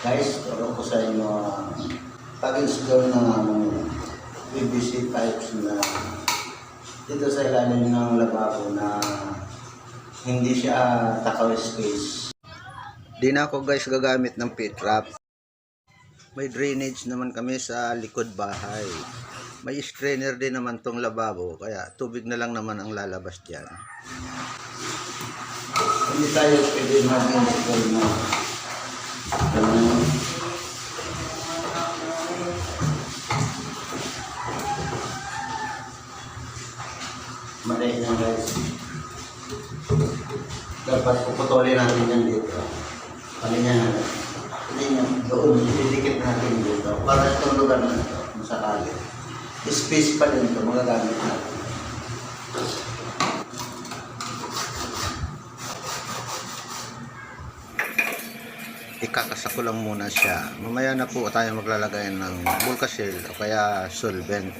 Guys, turo ko sa inyo ang pag-install ng ano, PVC pipes na dito sa ilalim ng lababo na hindi siya takaw space. Di na ako guys gagamit ng pit trap. May drainage naman kami sa likod bahay. May strainer din naman tong lababo kaya tubig na lang naman ang lalabas diyan. Hindi tayo pwede mag-install na ano, mali na guys. Dapat puputulin natin yan dito. Ano natin? Hindi niya, doon, ididikit natin dito. Para itong lugar na ito, kung sakali. Space pa din ito, magagamit natin. Ikakasa ko lang muna siya. Mamaya na po tayo maglalagay ng Bulkasil o kaya solvent.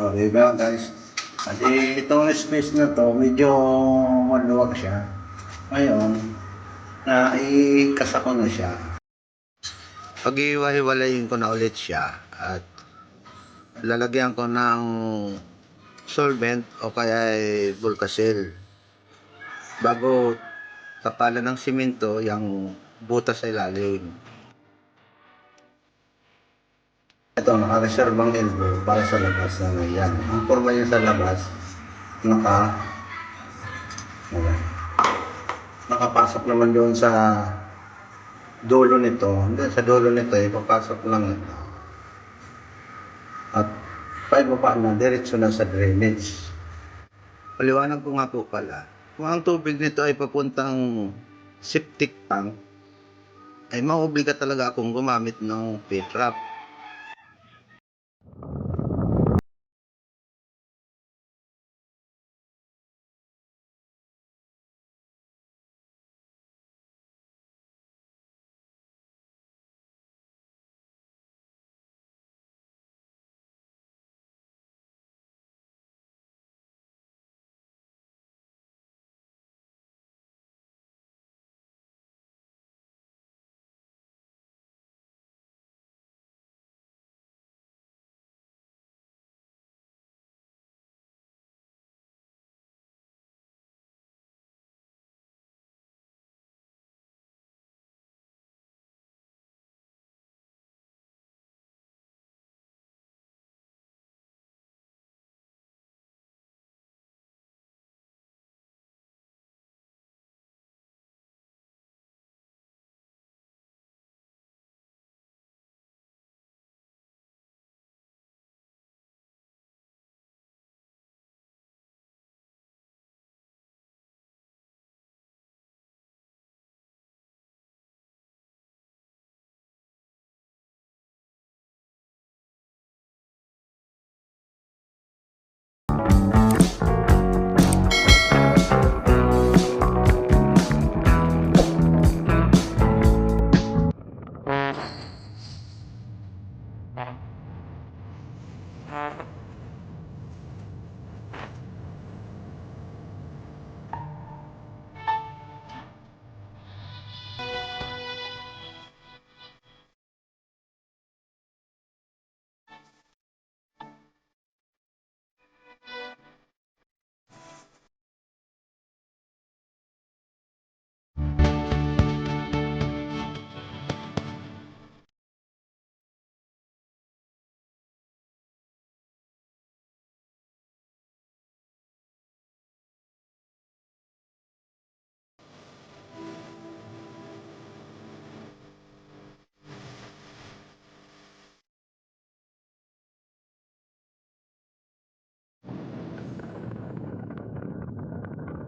Oh, di ba guys? At eh, itong space na to, medyo maluwag siya. Ngayon, na ikasa ko na siya. Pag-iwahiwalayin ko na ulit siya at lalagyan ko ng solvent o kaya ay Bulkasil bago tapalan ng simento yung butas sa ilalim. Ito, naka-reserve ang elbow para sa labas na yan. Ang forma niya sa labas, naka, wala. nakapasok naman doon sa dulo nito. Hindi, sa dulo nito, ipapasok lang ito. At paibaba na, diretso na sa drainage. Paliwanag ko nga po pala, kung ang tubig nito ay papuntang septic tank, ay mauobliga talaga akong gumamit ng pit-trap.